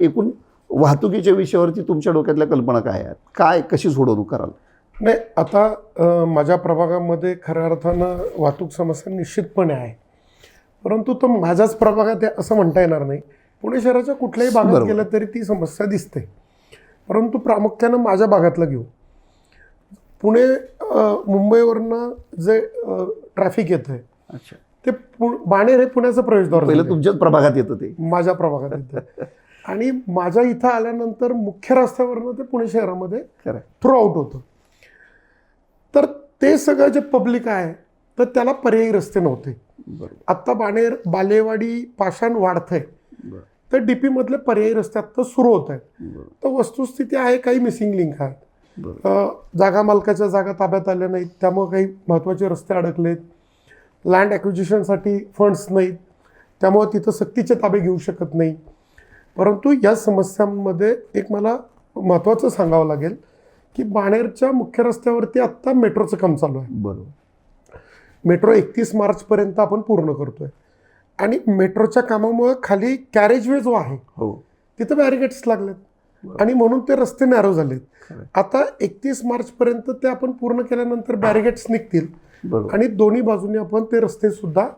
एकूण वाहतुकीच्या विषयावरती तुमच्या डोक्यातल्या कल्पना काय आहेत? काय कशी सोडवणूक कराल? नाही आता अ, माझ्या प्रभागामध्ये खऱ्या अर्थानं वाहतूक समस्या निश्चितपणे आहे. परंतु तो माझ्याच प्रभागात आहे असं म्हणता येणार नाही. पुणे शहराच्या कुठल्याही भागात बरोबर. गेलं तरी ती समस्या दिसते. परंतु प्रामुख्यानं माझ्या भागातलं घेऊ. पुणे अ, मुंबईवरनं जे ट्रॅफिक येतं आहे अच्छा. ते पु बाणेर हे पुण्याचं प्रवेशद्वार पहिलं झालंय. तुमच्याच प्रभागात येतं ते. माझ्या प्रभागात येतं आणि माझ्या इथं आल्यानंतर मुख्य रस्त्यावरनं ते पुणे शहरामध्ये. थ्रू आउट होतं. तर ते सगळं जे पब्लिक आहे तर त्याला पर्यायी रस्ते नव्हते. आत्ता बाणेर बालेवाडी पाषाण वाढतंय. तर डी पीमधले पर्यायी रस्ते आत्ता सुरू होत आहेत. तर वस्तुस्थिती आहे काही मिसिंग लिंक आहेत. जागा मालकाच्या जागा ताब्यात आल्या नाहीत त्यामुळे काही महत्त्वाचे रस्ते अडकलेत. लँड ॲक्विजिशनसाठी फंड्स नाहीत. त्यामुळे तिथं सक्तीचे ताबे घेऊ शकत नाही परंतु या समस्यांमध्ये एक मला महत्त्वाचं सांगावं लागेल की बाणेरच्या मुख्य रस्त्यावरती आत्ता मेट्रोचं काम चालू आहे. बरोबर. मेट्रो एकतीस मार्चपर्यंत आपण पूर्ण करतोय. आणि मेट्रोच्या कामामुळे खाली कॅरेजवे जो आहे हो. तिथं बॅरिगेट्स लागलेत. आणि म्हणून ते रस्ते नॅरो झालेत. आता एकतीस मार्चपर्यंत ते आपण पूर्ण केल्यानंतर बॅरिगेट्स निघतील. आणि दोन्ही बाजूने आपण ते रस्ते सुद्धा